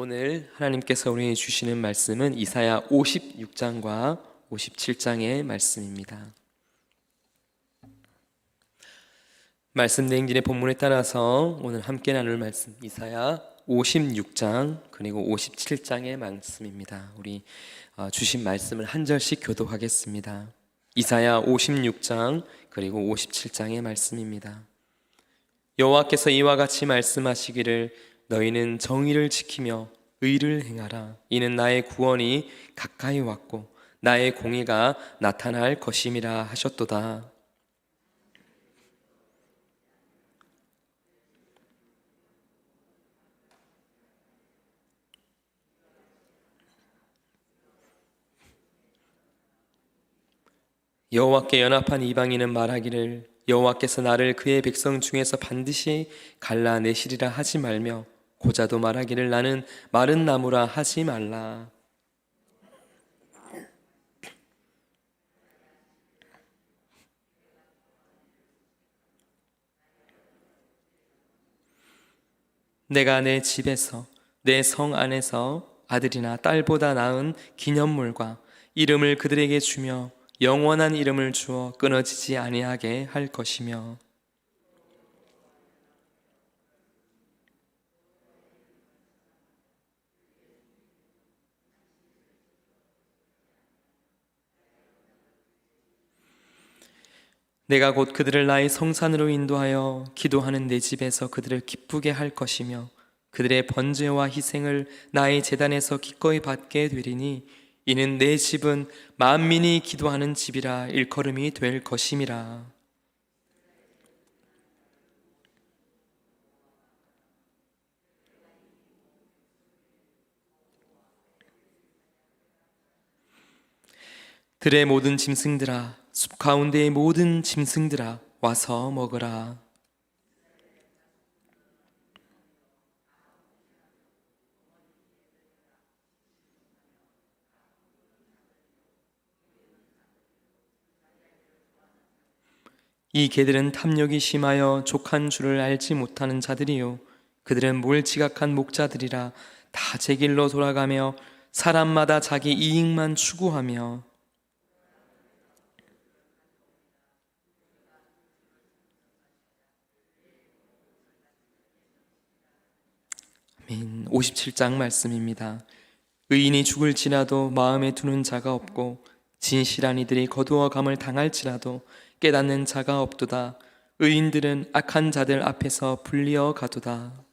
오늘 하나님께서 우리에게 주시는 말씀은 이사야 56장과 57장의 말씀입니다. 말씀 내용진의 본문에 따라서 오늘 함께 나눌 말씀 이사야 56장 그리고 57장의 말씀입니다. 우리 어, 주신 말씀을 한 절씩 교독하겠습니다. 이사야 56장 그리고 57장의 말씀입니다. 여호와께서 이와 같이 말씀하시기를 너희는 정의를 지키며 의를 행하라 이는 나의 구원이 가까이 왔고 나의 공의가 나타날 것임이라 하셨도다. 여호와께 연합한 이방인은 말하기를 여호와께서 나를 그의 백성 중에서 반드시 갈라내시리라 하지 말며 고자도 말하기를 나는 마른 나무라 하지 말라. 내가 내 집에서 내 성 안에서 아들이나 딸보다 나은 기념물과 이름을 그들에게 주며 영원한 이름을 주어 끊어지지 아니하게 할 것이며 내가 곧 그들을 나의 성산으로 인도하여 기도하는 내 집에서 그들을 기쁘게 할 것이며 그들의 번제와 희생을 나의 재단에서 기꺼이 받게 되리니 이는 내 집은 만민이 기도하는 집이라 일컬음이 될 것임이라. 들의 모든 짐승들아 숲 가운데의 모든 짐승들아 와서 먹으라. 이 개들은 탐욕이 심하여 족한 줄을 알지 못하는 자들이요 그들은 뭘 지각한 목자들이라 다 제 길로 돌아가며 사람마다 자기 이익만 추구하며 아멘. 57장 말씀입니다. 의인이 죽을지라도 마음에 두는 자가 없고 진실한 이들이 거두어 감을 당할지라도 깨닫는 자가 없도다. 의인들은 악한 자들 앞에서 불리어 가도다.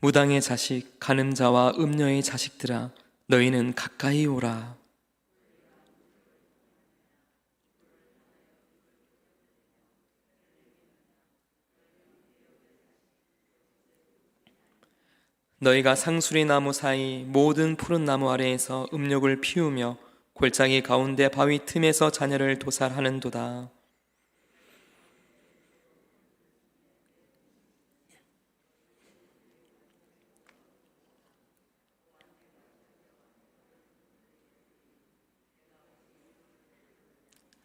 무당의 자식, 간음자와 음녀의 자식들아, 너희는 가까이 오라. 너희가 상수리 나무 사이 모든 푸른 나무 아래에서 음욕을 피우며 골짜기 가운데 바위 틈에서 자녀를 도살하는도다.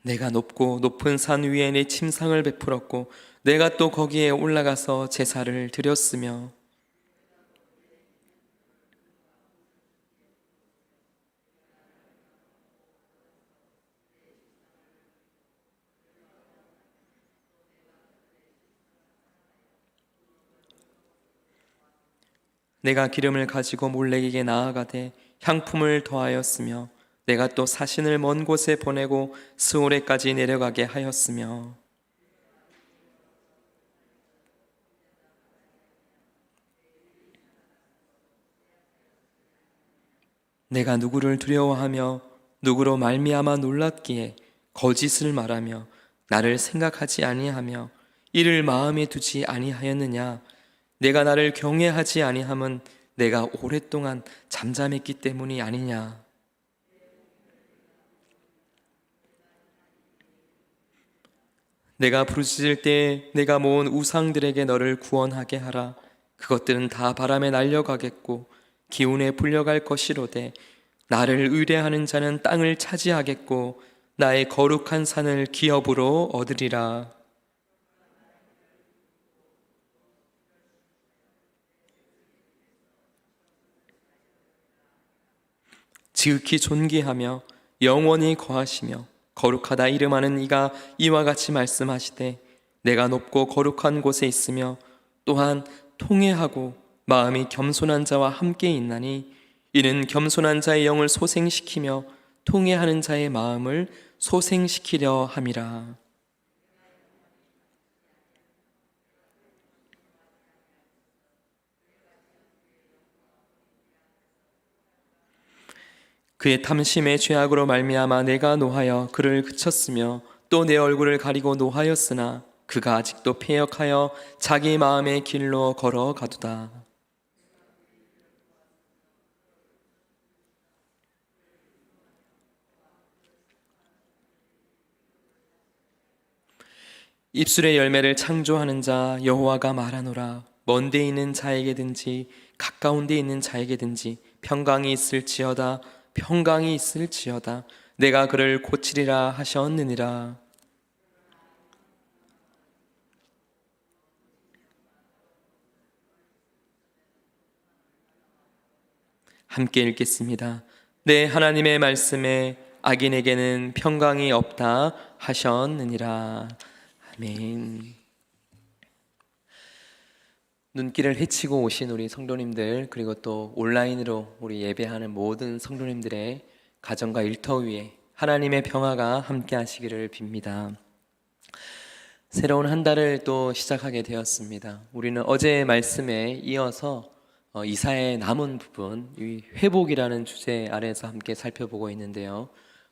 내가 높고 높은 산 위에 내 침상을 베풀었고 내가 또 거기에 올라가서 제사를 드렸으며 내가 기름을 가지고 몰래에게 나아가되 향품을 더하였으며 내가 또 사신을 먼 곳에 보내고 스오레까지 내려가게 하였으며. 내가 누구를 두려워하며 누구로 말미암아 놀랐기에 거짓을 말하며 나를 생각하지 아니하며 이를 마음에 두지 아니하였느냐 내가 나를 경외하지 아니함은 내가 오랫동안 잠잠했기 때문이 아니냐. 내가 부르짖을 때 내가 모은 우상들에게 너를 구원하게 하라. 그것들은 다 바람에 날려가겠고 기운에 불려갈 것이로되 나를 의뢰하는 자는 땅을 차지하겠고 나의 거룩한 산을 기업으로 얻으리라. 지극히 존귀하며 영원히 거하시며 거룩하다 이름하는 이가 이와 같이 말씀하시되 내가 높고 거룩한 곳에 있으며 또한 통회하고 마음이 겸손한 자와 함께 있나니 이는 겸손한 자의 영을 소생시키며 통회하는 자의 마음을 소생시키려 함이라. 그의 탐심의 죄악으로 말미암아 내가 노하여 그를 그쳤으며 또 내 얼굴을 가리고 노하였으나 그가 아직도 패역하여 자기 마음의 길로 걸어가도다. 입술의 열매를 창조하는 자 여호와가 말하노라 먼 데 있는 자에게든지 가까운 데 있는 자에게든지 평강이 있을지어다 평강이 있을지어다 내가 그를 고치리라 하셨느니라 함께 읽겠습니다. 네, 하나님의 말씀에 악인에게는 평강이 없다 하셨느니라. 아멘. 눈길을 헤치고 오신 우리 성도님들 그리고 또 온라인으로 우리 예배하는 모든 성도님들의 가정과 일터 위에 하나님의 평화가 함께 하시기를 빕니다. 새로운 한 달을 또 시작하게 되었습니다. 우리는 어제의 말씀에 이어서 어, 이사의 남은 부분, 이 회복이라는 주제 아래에서 함께 살펴보고 있는데요.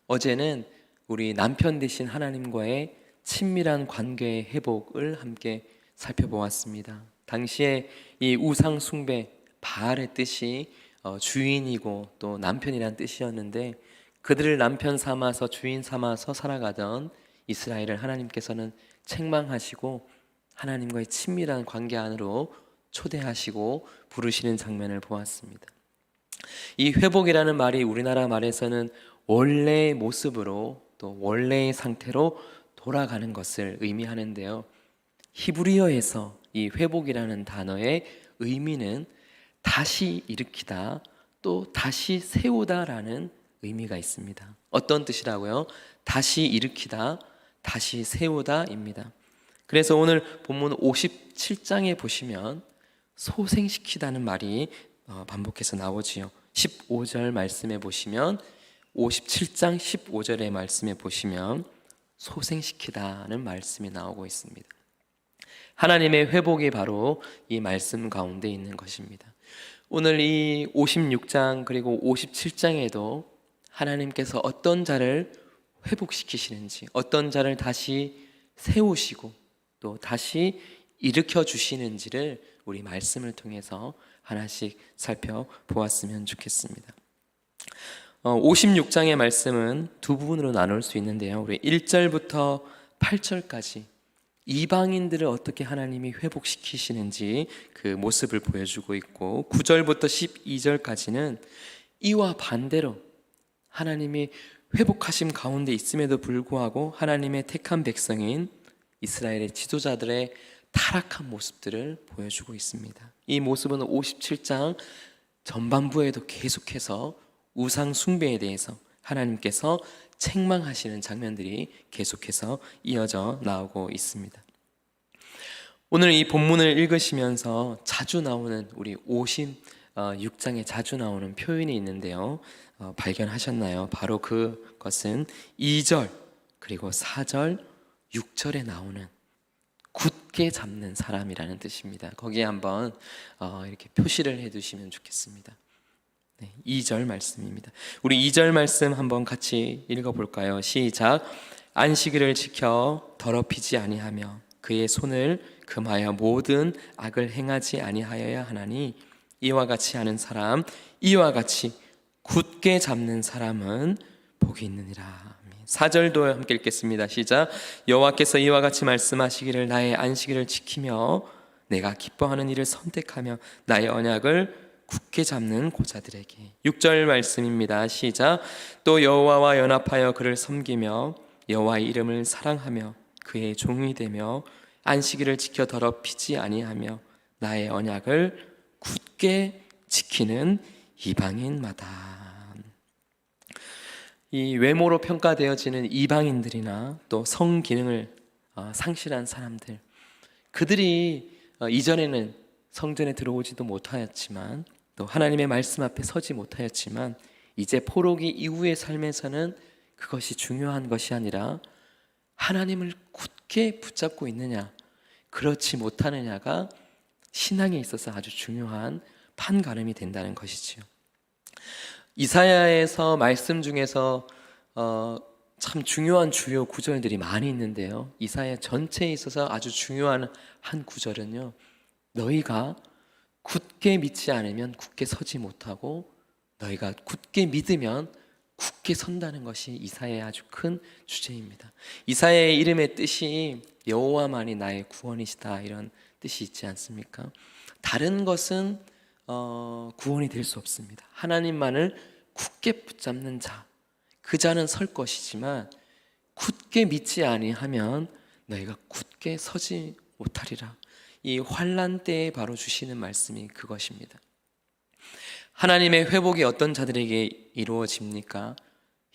어제는 우리 남편 되신 하나님과의 친밀한 관계의 회복을 함께 살펴보았습니다. 당시에 이 우상 숭배 바알의 뜻이 어, 주인이고 또 남편이란 뜻이었는데 그들을 남편 삼아서 주인 삼아서 살아가던 이스라엘을 하나님께서는 책망하시고 하나님과의 친밀한 관계 안으로 초대하시고 부르시는 장면을 보았습니다. 이 회복이라는 말이 우리나라 말에서는 원래의 모습으로 또 원래의 상태로 돌아가는 것을 의미하는데요. 히브리어에서 이 회복이라는 단어의 의미는 다시 일으키다 또 다시 세우다라는 의미가 있습니다. 어떤 뜻이라고요? 다시 일으키다, 다시 세우다입니다. 그래서 오늘 본문 57장에 보시면 소생시키다는 말이 어, 반복해서 나오지요. 15절 말씀에 보시면 57장 15절의 말씀에 보시면 소생시키다는 말씀이 나오고 있습니다. 하나님의 회복이 바로 이 말씀 가운데 있는 것입니다. 오늘 이 56장 그리고 57장에도 하나님께서 어떤 자를 회복시키시는지, 어떤 자를 다시 세우시고 또 다시 일으켜 주시는지를 우리 말씀을 통해서 하나씩 살펴보았으면 좋겠습니다. 56장의 말씀은 두 부분으로 나눌 수 있는데요. 우리 1절부터 8절까지 이방인들을 어떻게 하나님이 회복시키시는지 그 모습을 보여주고 있고 9절부터 12절까지는 이와 반대로 하나님이 회복하심 가운데 있음에도 불구하고 하나님의 택한 백성인 이스라엘의 지도자들의 타락한 모습들을 보여주고 있습니다. 이 모습은 57장 전반부에도 계속해서 우상 숭배에 대해서 하나님께서 책망하시는 장면들이 계속해서 이어져 나오고 있습니다. 오늘 이 본문을 읽으시면서 자주 나오는 우리 56장에 자주 나오는 표현이 있는데요. 어, 발견하셨나요? 바로 그것은 2절 그리고 4절 6절에 나오는 굳게 잡는 사람이라는 뜻입니다. 거기에 한번 어, 이렇게 표시를 해두시면 좋겠습니다. 네, 2절 말씀입니다. 우리 2절 말씀 한번 같이 읽어볼까요? 시작. 안식일을 지켜 더럽히지 아니하며 그의 손을 금하여 모든 악을 행하지 아니하여야 하나니 이와 같이 하는 사람 이와 같이 굳게 잡는 사람은 복이 있느니라. 4절도 함께 읽겠습니다. 시작. 여호와께서 이와 같이 말씀하시기를 나의 안식일을 지키며 내가 기뻐하는 일을 선택하며 나의 언약을 굳게 잡는 고자들에게 6절 말씀입니다. 시작. 또 여호와와 연합하여 그를 섬기며 여호와의 이름을 사랑하며 그의 종이 되며 안식일을 지켜 더럽히지 아니하며 나의 언약을 굳게 지키는 이방인마다 이 외모로 평가되어지는 이방인들이나 또 성 기능을 어, 상실한 사람들 그들이 어, 이전에는 성전에 들어오지도 못하였지만 또 하나님의 말씀 앞에 서지 못하였지만 이제 포로기 이후의 삶에서는 그것이 중요한 것이 아니라 하나님을 굳게 붙잡고 있느냐 그렇지 못하느냐가 신앙에 있어서 아주 중요한 판가름이 된다는 것이지요. 이사야에서 말씀 중에서 어, 참 중요한 주요 구절들이 많이 있는데요. 이사야 전체에 있어서 아주 중요한 한 구절은요. 너희가 굳게 믿지 않으면 굳게 서지 못하고 너희가 굳게 믿으면 굳게 선다는 것이 이사야의 아주 큰 주제입니다. 이사야의 이름의 뜻이 여호와만이 나의 구원이시다 이런 뜻이 있지 않습니까? 다른 것은 어, 구원이 될 수 없습니다. 하나님만을 굳게 붙잡는 자, 그 자는 설 것이지만 굳게 믿지 아니하면 너희가 굳게 서지 못하리라. 이 환란 때에 바로 주시는 말씀이 그것입니다. 하나님의 회복이 어떤 자들에게 이루어집니까?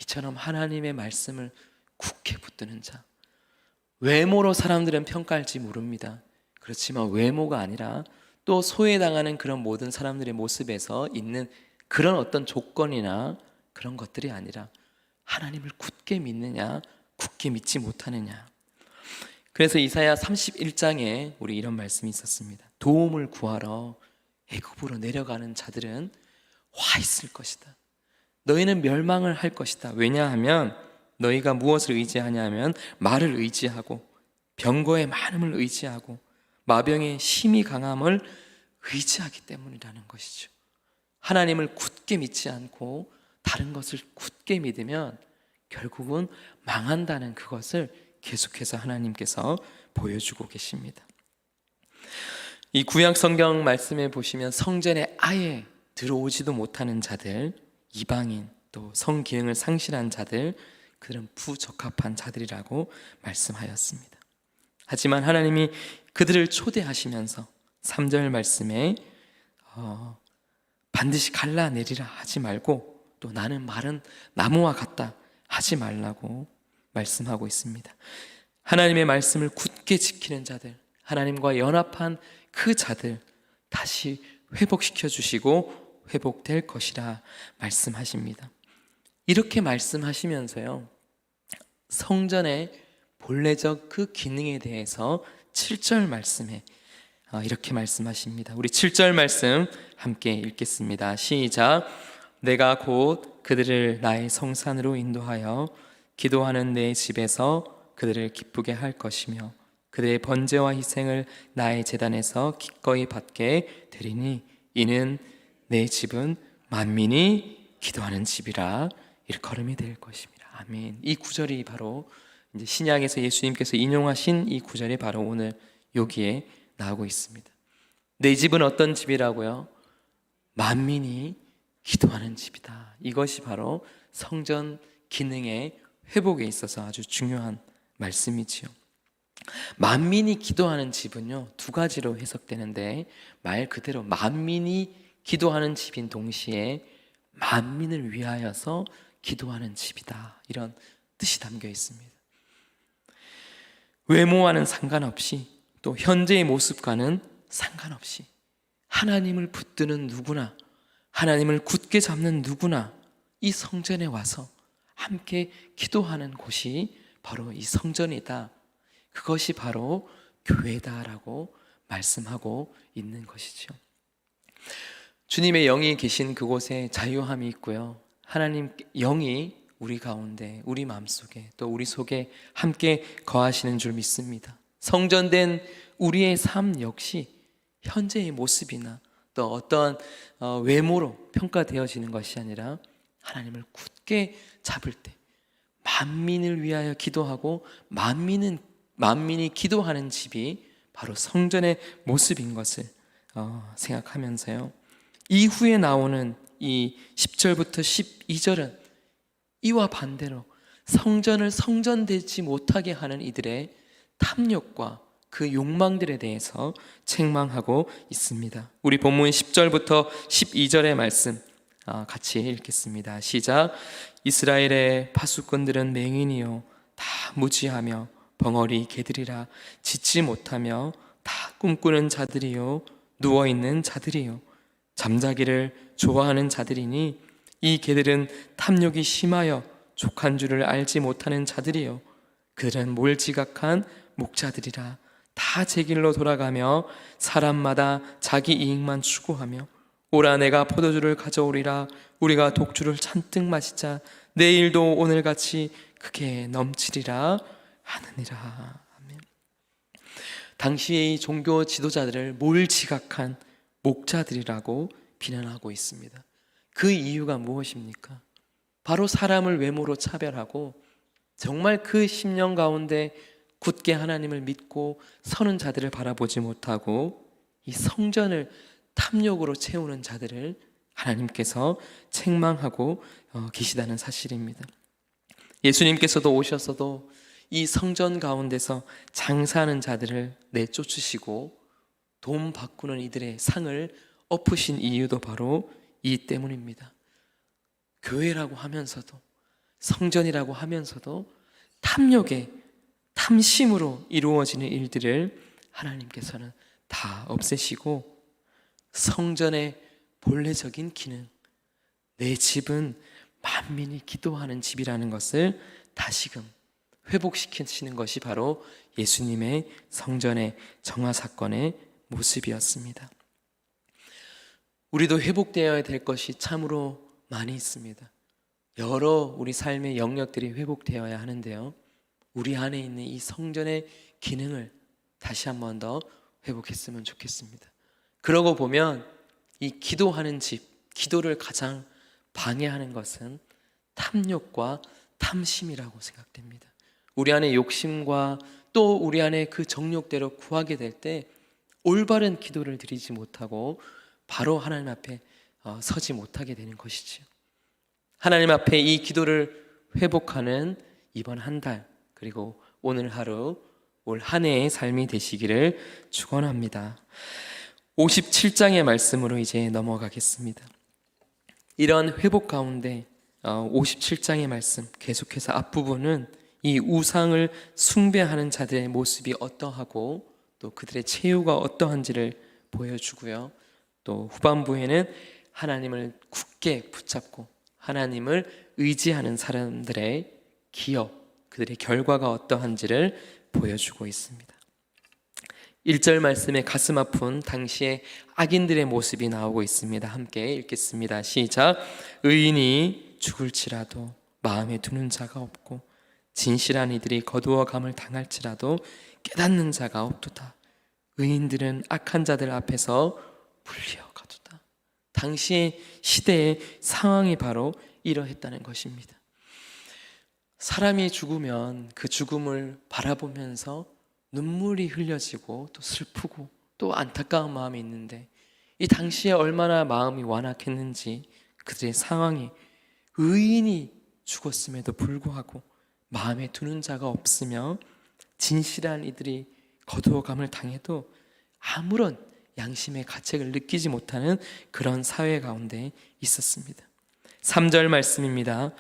이처럼 하나님의 말씀을 굳게 붙드는 자. 외모로 사람들은 평가할지 모릅니다. 그렇지만 외모가 아니라 또 소외당하는 그런 모든 사람들의 모습에서 있는 그런 어떤 조건이나 그런 것들이 아니라 하나님을 굳게 믿느냐, 굳게 믿지 못하느냐. 그래서 이사야 31장에 우리 이런 말씀이 있었습니다. 도움을 구하러 애굽으로 내려가는 자들은 화 있을 것이다. 너희는 멸망을 할 것이다. 왜냐하면 너희가 무엇을 의지하냐면 말을 의지하고 병거의 많음을 의지하고 마병의 심히 강함을 의지하기 때문이라는 것이죠. 하나님을 굳게 믿지 않고 다른 것을 굳게 믿으면 결국은 망한다는 그것을 계속해서 하나님께서 보여주고 계십니다. 이 구약 성경 말씀에 보시면 성전에 아예 들어오지도 못하는 자들, 이방인, 또 성기능을 상실한 자들, 그들은 부적합한 자들이라고 말씀하였습니다. 하지만 하나님이 그들을 초대하시면서 3절 말씀에 어, 반드시 갈라내리라 하지 말고 또 나는 마른 나무와 같다 하지 말라고 말씀하고 있습니다. 하나님의 말씀을 굳게 지키는 자들, 하나님과 연합한 그 자들 다시 회복시켜 주시고 회복될 것이라 말씀하십니다. 이렇게 말씀하시면서요. 성전의 본래적 그 기능에 대해서 7절 말씀에 어, 이렇게 말씀하십니다. 우리 7절 말씀 함께 읽겠습니다. 시작. 내가 곧 그들을 나의 성산으로 인도하여 기도하는 내 집에서 그들을 기쁘게 할 것이며 그들의 번제와 희생을 나의 재단에서 기꺼이 받게 되리니 이는 내 집은 만민이 기도하는 집이라 일컬음이 될 것입니다. 아멘. 이 구절이 바로 이제 신약에서 예수님께서 인용하신 이 구절이 바로 오늘 여기에 나오고 있습니다. 내 집은 어떤 집이라고요? 만민이 기도하는 집이다. 이것이 바로 성전 기능의 회복에 있어서 아주 중요한 말씀이지요. 만민이 기도하는 집은요 두 가지로 해석되는데 말 그대로 만민이 기도하는 집인 동시에 만민을 위하여서 기도하는 집이다 이런 뜻이 담겨 있습니다. 외모와는 상관없이 또 현재의 모습과는 상관없이 하나님을 붙드는 누구나 하나님을 굳게 잡는 누구나 이 성전에 와서 함께 기도하는 곳이 바로 이 성전이다. 그것이 바로 교회다라고 말씀하고 있는 것이죠. 주님의 영이 계신 그곳에 자유함이 있고요. 하나님 영이 우리 가운데, 우리 마음속에 또 우리 속에 함께 거하시는 줄 믿습니다. 성전된 우리의 삶 역시 현재의 모습이나 또 어떤 어, 외모로 평가되어지는 것이 아니라 하나님을 굳 게 잡을 때 만민을 위하여 기도하고 만민은 만민이 기도하는 집이 바로 성전의 모습인 것을 어, 생각하면서요. 이후에 나오는 이 10절부터 12절은 이와 반대로 성전을 성전되지 못하게 하는 이들의 탐욕과 그 욕망들에 대해서 책망하고 있습니다. 우리 본문 10절부터 12절의 말씀 어, 같이 읽겠습니다. 시작. 이스라엘의 파수꾼들은 맹인이요. 다 무지하며 벙어리 개들이라 짖지 못하며 다 꿈꾸는 자들이요. 누워 있는 자들이요. 잠자기를 좋아하는 자들이니 이 개들은 탐욕이 심하여 족한 줄을 알지 못하는 자들이요. 그들은 몰지각한 목자들이라. 다 제 길로 돌아가며 사람마다 자기 이익만 추구하며 오라 내가 포도주를 가져오리라 우리가 독주를 잔뜩 마시자 내일도 오늘같이 크게 넘치리라 하느니라 아멘. 당시의 이 종교 지도자들을 몰 지각한 목자들이라고 비난하고 있습니다. 그 이유가 무엇입니까? 바로 사람을 외모로 차별하고 정말 그 10년 가운데 굳게 하나님을 믿고 서는 자들을 바라보지 못하고 이 성전을 탐욕으로 채우는 자들을 하나님께서 책망하고 어, 계시다는 사실입니다. 예수님께서도 오셔서도 이 성전 가운데서 장사하는 자들을 내쫓으시고 돈 바꾸는 이들의 상을 엎으신 이유도 바로 이 때문입니다. 교회라고 하면서도 성전이라고 하면서도 탐욕에 탐심으로 이루어지는 일들을 하나님께서는 다 없애시고 성전의 본래적인 기능, 내 집은 만민이 기도하는 집이라는 것을 다시금 회복시키시는 것이 바로 예수님의 성전의 정화 사건의 모습이었습니다. 우리도 회복되어야 될 것이 참으로 많이 있습니다. 여러 우리 삶의 영역들이 회복되어야 하는데요. 우리 안에 있는 이 성전의 기능을 다시 한 번 더 회복했으면 좋겠습니다. 그러고 보면 이 기도하는 집, 기도를 가장 방해하는 것은 탐욕과 탐심이라고 생각됩니다. 우리 안에 욕심과 또 우리 안에 그 정욕대로 구하게 될 때 올바른 기도를 드리지 못하고 바로 하나님 앞에 어, 서지 못하게 되는 것이지요. 하나님 앞에 이 기도를 회복하는 이번 한 달 그리고 오늘 하루 올 한 해의 삶이 되시기를 축원합니다. 57장의 말씀으로 이제 넘어가겠습니다. 이런 회복 가운데 57장의 말씀 계속해서 앞부분은 이 우상을 숭배하는 자들의 모습이 어떠하고 또 그들의 체유가 어떠한지를 보여주고요. 또 후반부에는 하나님을 굳게 붙잡고 하나님을 의지하는 사람들의 기업, 그들의 결과가 어떠한지를 보여주고 있습니다. 1절 말씀에 가슴 아픈 당시의 악인들의 모습이 나오고 있습니다. 함께 읽겠습니다. 시작. 의인이 죽을지라도 마음에 두는 자가 없고 진실한 이들이 거두어 감을 당할지라도 깨닫는 자가 없도다. 의인들은 악한 자들 앞에서 불려가도다. 당시의 시대의 상황이 바로 이러했다는 것입니다. 사람이 죽으면 그 죽음을 바라보면서 눈물이 흘려지고 또 슬프고 또 안타까운 마음이 있는데 이 당시에 얼마나 마음이 완악했는지 그들의 상황이 의인이 죽었음에도 불구하고 마음에 두는 자가 없으며 진실한 이들이 거두어감을 당해도 아무런 양심의 가책을 느끼지 못하는 그런 사회 가운데 있었습니다. 3절 말씀입니다.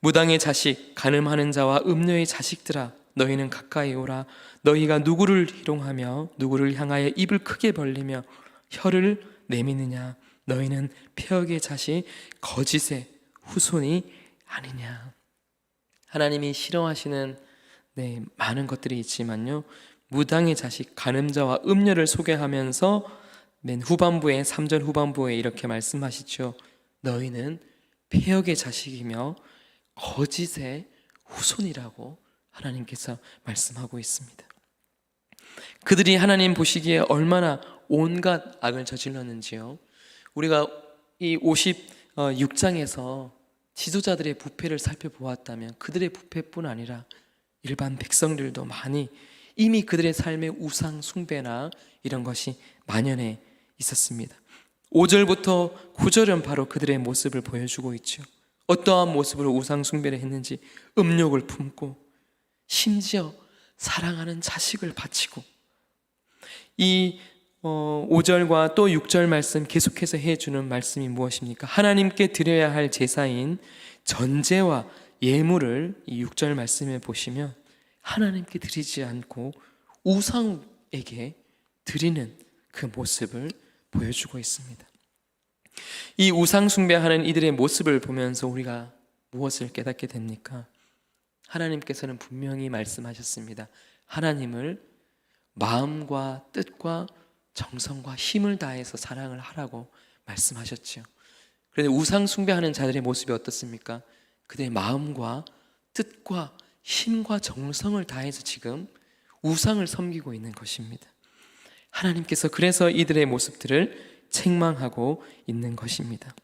무당의 자식, 가늠하는 자와 음녀의 자식들아, 너희는 가까이 오라. 너희가 누구를 희롱하며 누구를 향하여 입을 크게 벌리며 혀를 내미느냐? 너희는 폐역의 자식, 거짓의 후손이 아니냐? 하나님이 싫어하시는 네, 많은 것들이 있지만요. 무당의 자식 간음자와 음녀를 소개하면서 맨 후반부에 3절 후반부에 이렇게 말씀하시죠. 너희는 폐역의 자식이며 거짓의 후손이라고 하나님께서 말씀하고 있습니다. 그들이 하나님 보시기에 얼마나 온갖 악을 저질렀는지요. 우리가 이 56장에서 지도자들의 부패를 살펴보았다면 그들의 부패뿐 아니라 일반 백성들도 많이 이미 그들의 삶의 우상 숭배나 이런 것이 만연해 있었습니다. 5절부터 9절은 바로 그들의 모습을 보여주고 있죠. 어떠한 모습으로 우상 숭배를 했는지 음욕을 품고 심지어 사랑하는 자식을 바치고 이 어, 5절과 또 6절 말씀 계속해서 해주는 말씀이 무엇입니까? 하나님께 드려야 할 제사인 전제와 예물을 이 6절 말씀에 보시면 하나님께 드리지 않고 우상에게 드리는 그 모습을 보여주고 있습니다. 이 우상 숭배하는 이들의 모습을 보면서 우리가 무엇을 깨닫게 됩니까? 하나님께서는 분명히 말씀하셨습니다. 하나님을 마음과 뜻과 정성과 힘을 다해서 사랑을 하라고 말씀하셨지요. 그런데 우상 숭배하는 자들의 모습이 어떻습니까? 그들의 마음과 뜻과 힘과 정성을 다해서 지금 우상을 섬기고 있는 것입니다. 하나님께서 그래서 이들의 모습들을 책망하고 있는 것입니다.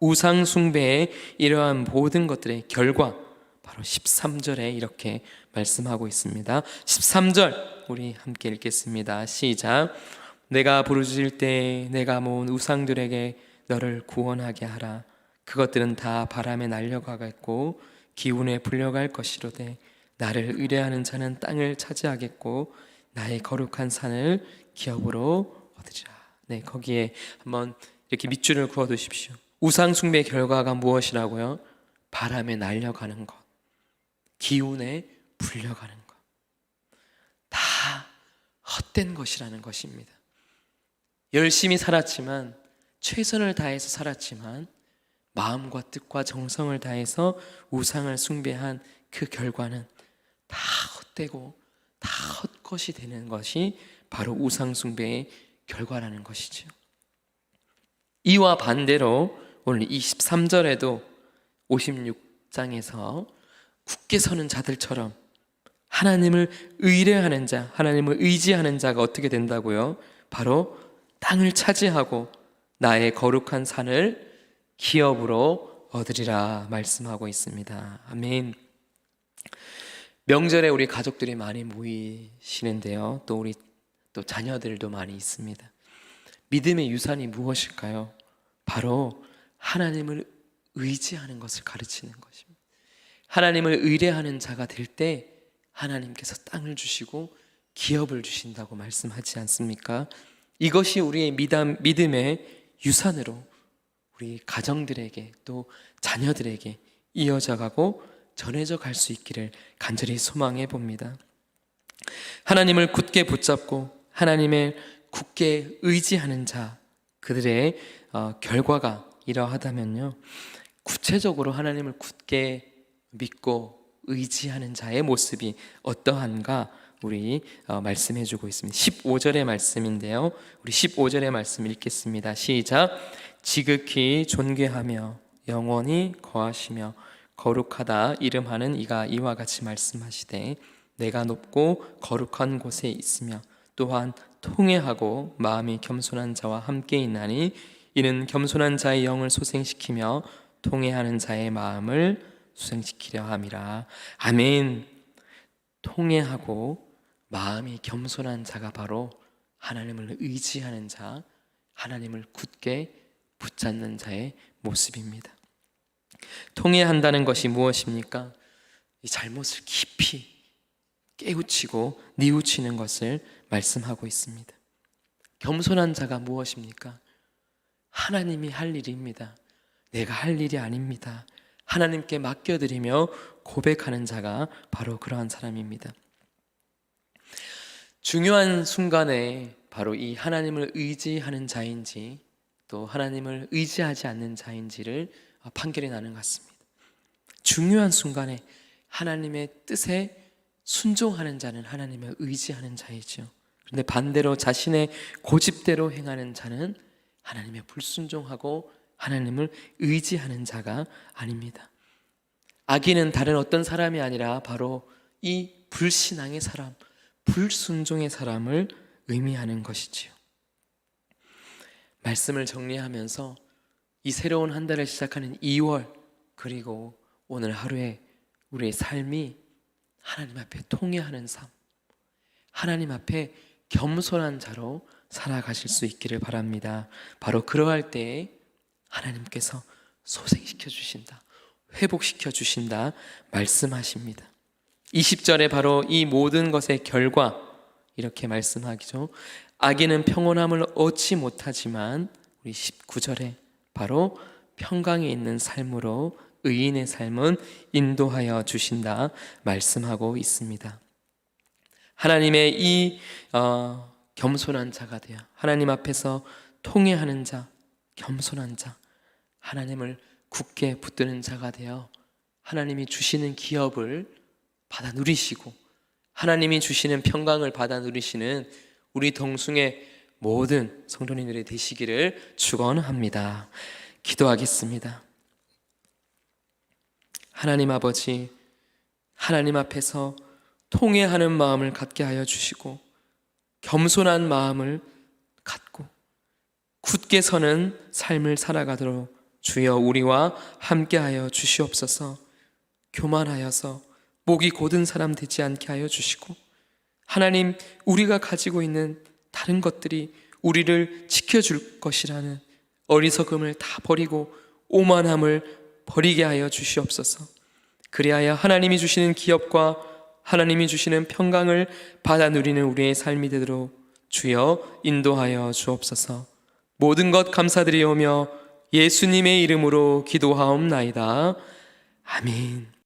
우상 숭배의 이러한 모든 것들의 결과 바로 13절에 이렇게 말씀하고 있습니다. 13절 우리 함께 읽겠습니다. 시작. 내가 부르짖을 때 내가 모은 우상들에게 너를 구원하게 하라. 그것들은 다 바람에 날려가겠고 기운에 불려갈 것이로되 나를 의뢰하는 자는 땅을 차지하겠고 나의 거룩한 산을 기업으로 얻으리라. 네, 거기에 한번 이렇게 밑줄을 그어 두십시오. 우상 숭배의 결과가 무엇이라고요? 바람에 날려가는 것. 기운에 불려가는 것. 다 헛된 것이라는 것입니다. 열심히 살았지만 최선을 다해서 살았지만 마음과 뜻과 정성을 다해서 우상을 숭배한 그 결과는 다 헛되고 다 헛것이 되는 것이 바로 우상 숭배의 결과라는 것이죠. 이와 반대로 오늘 23절에도 56장에서 굳게 서는 자들처럼 하나님을 의뢰하는 자, 하나님을 의지하는 자가 어떻게 된다고요? 바로 땅을 차지하고 나의 거룩한 산을 기업으로 얻으리라 말씀하고 있습니다. 아멘. 명절에 우리 가족들이 많이 모이시는데요. 또 우리 또 자녀들도 많이 있습니다. 믿음의 유산이 무엇일까요? 바로 하나님을 의지하는 것을 가르치는 것입니다. 하나님을 의뢰하는 자가 될 때 하나님께서 땅을 주시고 기업을 주신다고 말씀하지 않습니까? 이것이 우리의 믿음, 믿음의 유산으로 우리 가정들에게 또 자녀들에게 이어져 가고 전해져 갈 수 있기를 간절히 소망해 봅니다. 하나님을 굳게 붙잡고 하나님을 굳게 의지하는 자 그들의 어, 결과가 이러하다면요. 구체적으로 하나님을 굳게 믿고 의지하는 자의 모습이 어떠한가 우리 어, 말씀해 주고 있습니다. 15절의 말씀인데요. 우리 15절의 말씀 읽겠습니다. 시작. 지극히 존귀하며 영원히 거하시며 거룩하다 이름하는 이가 이와 같이 말씀하시되 내가 높고 거룩한 곳에 있으며 또한 통회하고 마음이 겸손한 자와 함께 있나니 이는 겸손한 자의 영을 소생시키며 통회하는 자의 마음을 수생시키려 함이라. 아멘. 통회하고 마음이 겸손한 자가 바로 하나님을 의지하는 자, 하나님을 굳게 붙잡는 자의 모습입니다. 통회한다는 것이 무엇입니까? 이 잘못을 깊이 깨우치고 뉘우치는 것을 말씀하고 있습니다. 겸손한 자가 무엇입니까? 하나님이 할 일입니다. 내가 할 일이 아닙니다. 하나님께 맡겨드리며 고백하는 자가 바로 그러한 사람입니다. 중요한 순간에 바로 이 하나님을 의지하는 자인지 또 하나님을 의지하지 않는 자인지를 판결이 나는 것 같습니다. 중요한 순간에 하나님의 뜻에 순종하는 자는 하나님을 의지하는 자이죠. 그런데 반대로 자신의 고집대로 행하는 자는 하나님의 불순종하고 하나님을 의지하는 자가 아닙니다. 악인은 다른 어떤 사람이 아니라 바로 이 불신앙의 사람, 불순종의 사람을 의미하는 것이지요. 말씀을 정리하면서 이 새로운 한 달을 시작하는 2월 그리고 오늘 하루에 우리의 삶이 하나님 앞에 통회하는 삶, 하나님 앞에 겸손한 자로 살아가실 수 있기를 바랍니다. 바로 그러할 때에 하나님께서 소생시켜 주신다. 회복시켜 주신다. 말씀하십니다. 20절에 바로 이 모든 것의 결과 이렇게 말씀하기죠. 악인은 평온함을 얻지 못하지만 우리 19절에 바로 평강에 있는 삶으로 의인의 삶은 인도하여 주신다 말씀하고 있습니다. 하나님의 이 어, 겸손한 자가 되어 하나님 앞에서 통회하는 자, 겸손한 자, 하나님을 굳게 붙드는 자가 되어 하나님이 주시는 기업을 받아 누리시고 하나님이 주시는 평강을 받아 누리시는 우리 동숭의 모든 성도님들이 되시기를 축원합니다. 기도하겠습니다. 하나님 아버지 하나님 앞에서 통회하는 마음을 갖게 하여 주시고 겸손한 마음을 굳게 서는 삶을 살아가도록 주여 우리와 함께하여 주시옵소서. 교만하여서 목이 곧은 사람 되지 않게 하여 주시고 하나님 우리가 가지고 있는 다른 것들이 우리를 지켜줄 것이라는 어리석음을 다 버리고 오만함을 버리게 하여 주시옵소서. 그리하여 하나님이 주시는 기업과 하나님이 주시는 평강을 받아 누리는 우리의 삶이 되도록 주여 인도하여 주옵소서 모든 것 감사드리오며 예수님의 이름으로 기도하옵나이다. 아멘.